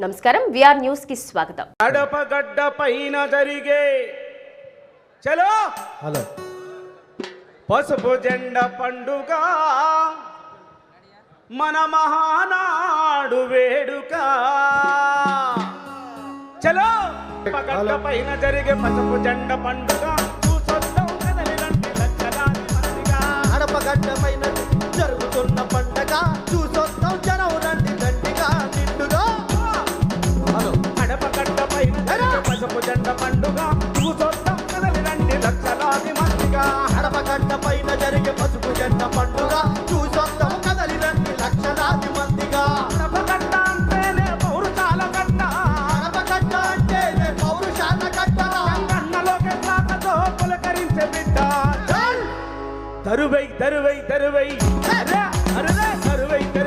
నమస్కారం. విఆర్ న్యూస్కి స్వాగతం. గడప గడ్డ పైన జరిగే చలో! హలో. పసుపు జెండ పండుగ మన మహానాడు వేడుక. చలో! గడ్డ పైన జరిగే పసుపు జెండ పండుగ. గడప గడ్డ పైన జరుగుతున్న పండగ పసుపు జెండ పండుగ. చూసొద్దాం కదలినండి తరువై తరువై తరువై తరువై.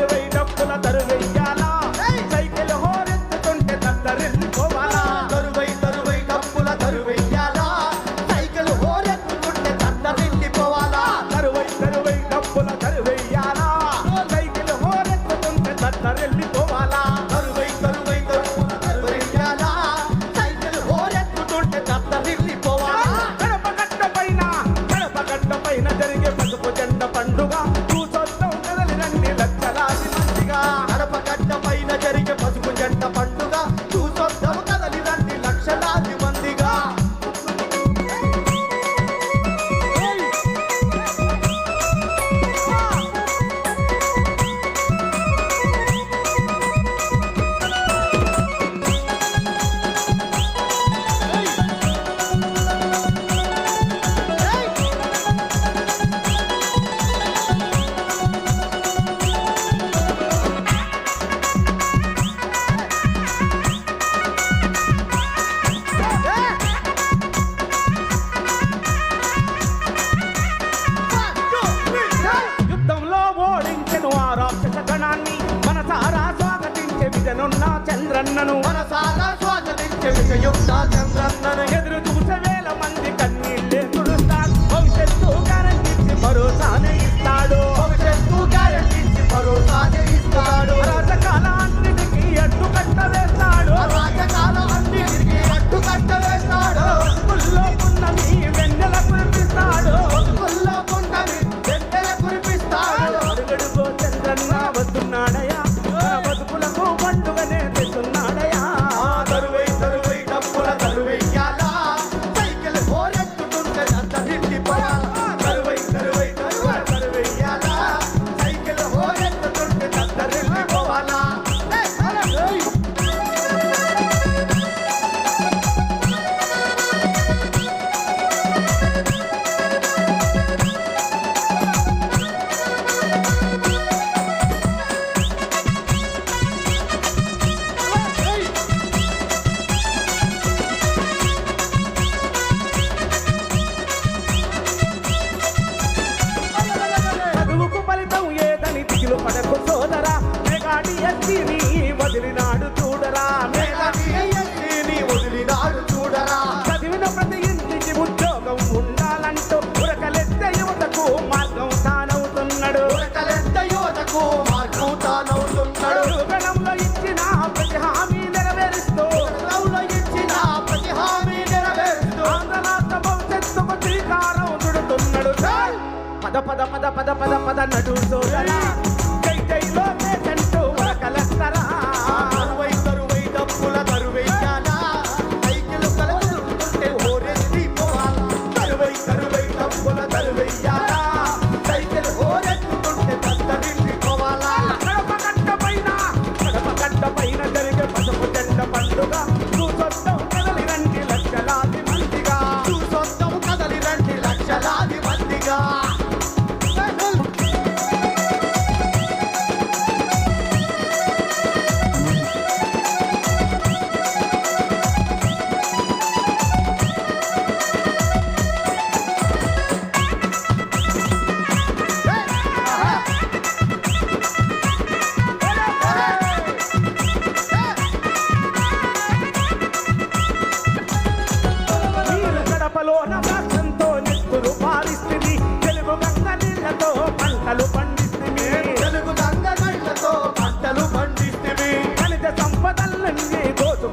మనసాగా స్వాగతించే యుక్త చంద్రన్న ఎదురు చూసే పద పద పద పద పద పద నడు సోదరా.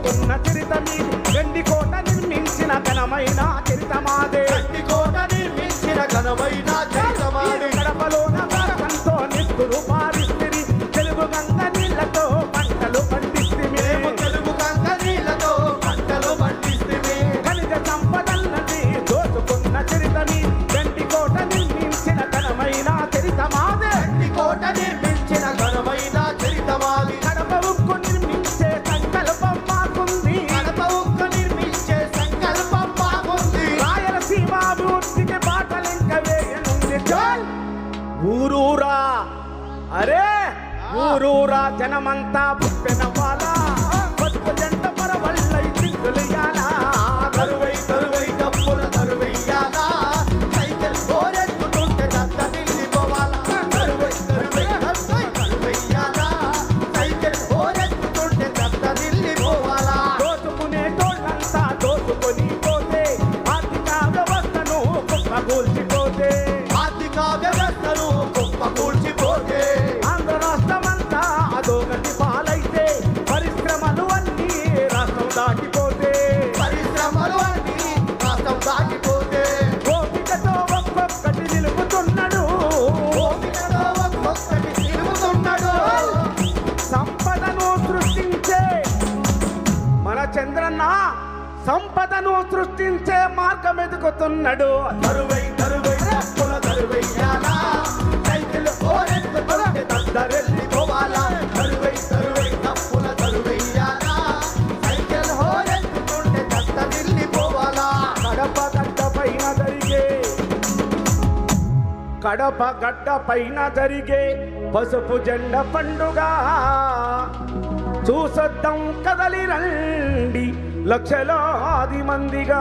con una ఊరా జనమంతా పుట్టెనవ్వాలా బతుకు జంట పరవల్లై చిందులియాలా కరువై డప్పుల కరువయ్యాలా సైకిల్ కరువై డప్పుల కరువయ్యాలా సైకిల్ కడప గడ్డ పైన జరిగే కడప గడ్డ పైన జరిగే పసుపు జెండ పండుగ. చూసొద్దాం కదలి రండి లక్షలాది మందిగా.